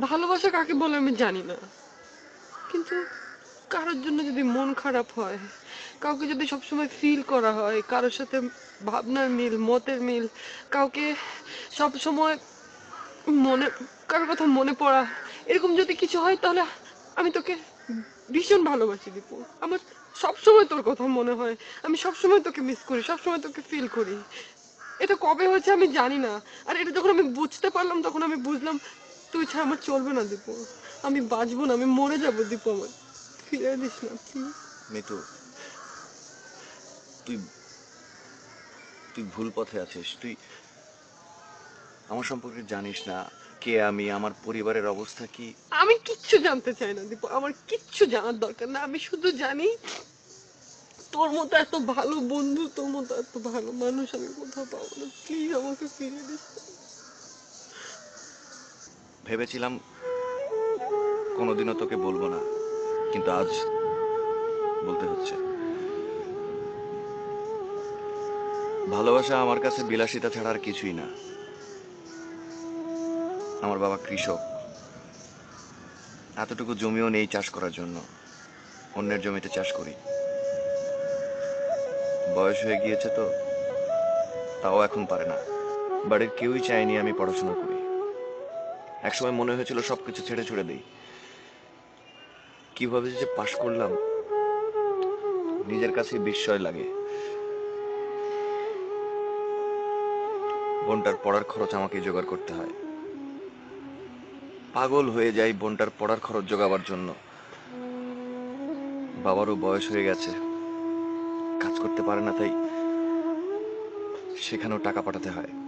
ভালোবাসা কাকে বলে আমি জানি না। কিন্তু কারোর জন্য যদি মন খারাপ হয়, কাউকে যদি সবসময় ফিল করা হয়, কারোর সাথে ভাবনার মিল, মতের মিল, কাউকে সব সময় মনে, কারোর কথা মনে পড়া, এরকম যদি কিছু হয় তাহলে আমি তোকে ভীষণ ভালোবাসি দীপু। আমার সবসময় তোর কথা মনে হয়, আমি সবসময় তোকে মিস করি, সবসময় তোকে ফিল করি। এটা কবে হয়েছে আমি জানি না, আর এটা যখন আমি বুঝতে পারলাম, তখন আমি বুঝলাম তুই ছাড়া আমার চলবে না দীপু। আমি বাঁচবো না আমি মরে যাব দীপু আমার। ফিরে দিস না প্লিজ মিতু তুই তুই ভুল পথে আছিস। তুই আমার সম্পর্কে জানিস না কে আমি আমার পরিবারের অবস্থা কি। আমি কিচ্ছু জানতে চাই না দীপু। আমার কিচ্ছু জানার দরকার না। আমি শুধু জানি তোর মতো এত ভালো বন্ধু তোর মতো এত ভালো মানুষ আমি কোথাও পাবো না। প্লিজ আমাকে ফিরে দিস ভেবেছিলাম কোনোদিনও তোকে বলব না, কিন্তু আজ বলতে হচ্ছে। ভালোবাসা আমার কাছে বিলাসিতা ছাড়া আর কিছুই না। আমার বাবা কৃষক। এতটুকু জমিও নেই চাষ করার জন্য। অন্যের জমিতে চাষ করি। বয়স হয়ে গিয়েছে তো, তাও এখন পারে না। বাড়ির কেউই চায়নি আমি পড়াশোনা করি। একসময় মনে হয়েছিল সবকিছু ছেড়ে ছুড়ে দিই। কীভাবে যে পাশ করলাম, নিজের কাছে বিস্ময় লাগে। বোনটার পড়ার খরচ আমাকে জোগাড় করতে হয়। পাগল হয়ে যাই বোনটার পড়ার খরচ জোগাবার জন্য। বাবারও বয়স হয়ে গেছে। কাজ করতে পারে না তাই সেখানেও টাকা পাঠাতে হয়।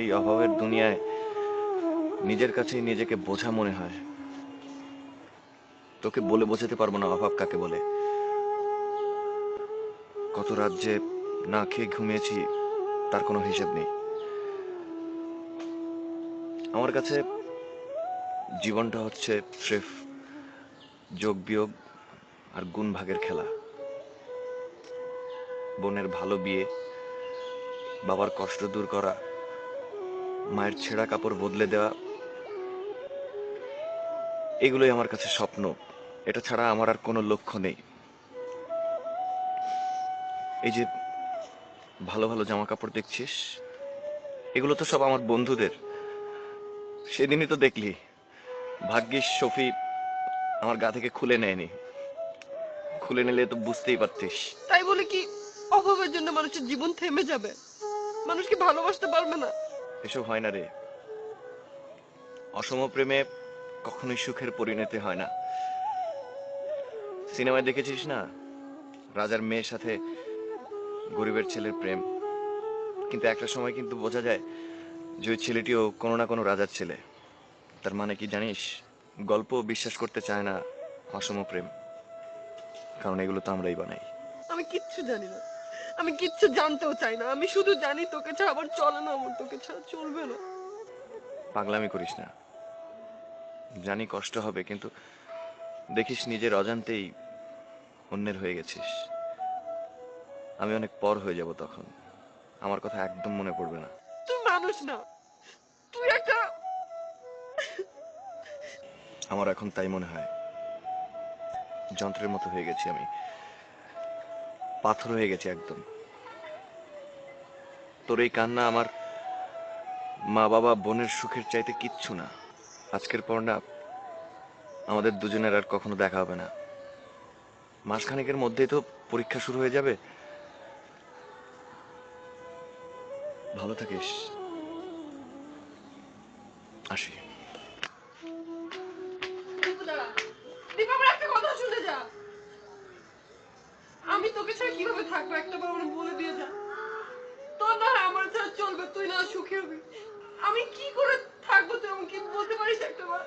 এই অভাবের দুনিয়ায় নিজের কাছেই নিজেকে বোঝা মনে হয়। তোকে বলে বোঝাতে পারব না অভাব কাকে বলে। কত রাত যে না খেয়ে ঘুমিয়েছি, তার কোনো হিসেব নেই। আমার কাছে জীবনটা হচ্ছে স্রেফ যোগ বিয়োগ আর গুণ ভাগের খেলা। বোনের ভালো বিয়ে, বাবার কষ্ট দূর করা মায়ের ছেঁড়া কাপড় বদলে দেওয়া, এগুলোই আমার কাছে স্বপ্ন। এটা ছাড়া আমার আর কোনো লক্ষ্য নেই। এই যে ভালো ভালো জামা কাপড় দেখছিস, এগুলো তো সব আমার বন্ধুদের। সেদিনই তো দেখলি, ভাগ্যিস শফি আমার গা থেকে খুলে নেয়নি। খুলে নিলে তো বুঝতেই পারতিস। তাই বলে কি অভাবের জন্য মানুষের জীবন থেমে যাবে? মানুষ কি ভালোবাসতে পারবে না? এসব হয় না রে। অসম প্রেমে কখনোই সুখের পরিণতি হয় না। সিনেমায় দেখেছিস না? রাজার মেয়ের সাথে গরিবের ছেলের প্রেম। কিন্তু একটা সময় কিন্তু বোঝা যায় যে ওই ছেলেটিও কোনো না কোনো রাজার ছেলে। তার মানে কি জানিস? গল্প বিশ্বাস করতে চায় না অসম প্রেম। কারণ এগুলো তো আমরাই বানাই। আমি কিচ্ছু জানি না। আমি কিচ্ছু জানতেও চাই না। আমি শুধু জানি তোকে ছাড়া আবার চলে না আমার তোকে ছাড়া চলবে না। পাগলামি করিস না। জানি কষ্ট হবে কিন্তু দেখিস নিজের অজান্তেই অন্যের হয়ে গেছিস। আমি অনেক পর হয়ে যাব তখন। আমার কথা একদম মনে পড়বে না। তুই মানুষ না। তুই একটা আমার এখন তাই মনে হয়। যন্ত্রের মতো হয়ে গেছি আমি। পাথর হয়ে গেছে একদম। তোর এই কান্না আমার মা বাবা বোনের সুখের চাইতে কিচ্ছু না। আজকের পর না আমাদের দুজনের আর কখনো দেখা হবে না। মাসখানেকের মধ্যেই তো পরীক্ষা শুরু হয়ে যাবে। ভালো থাকিস। আসি দীপু দাঁড়া। দীপু, আমার একটা কথা শুনে যা আমি তোকে ছাড়া কীভাবে থাকব একটা বার আমার বলে দিয়ে যা। তোর না আমার যা চলবে, তুই না সুখী হবি। আমি কি করে থাকব তুই আমাকে বলতে পারিস একটা বার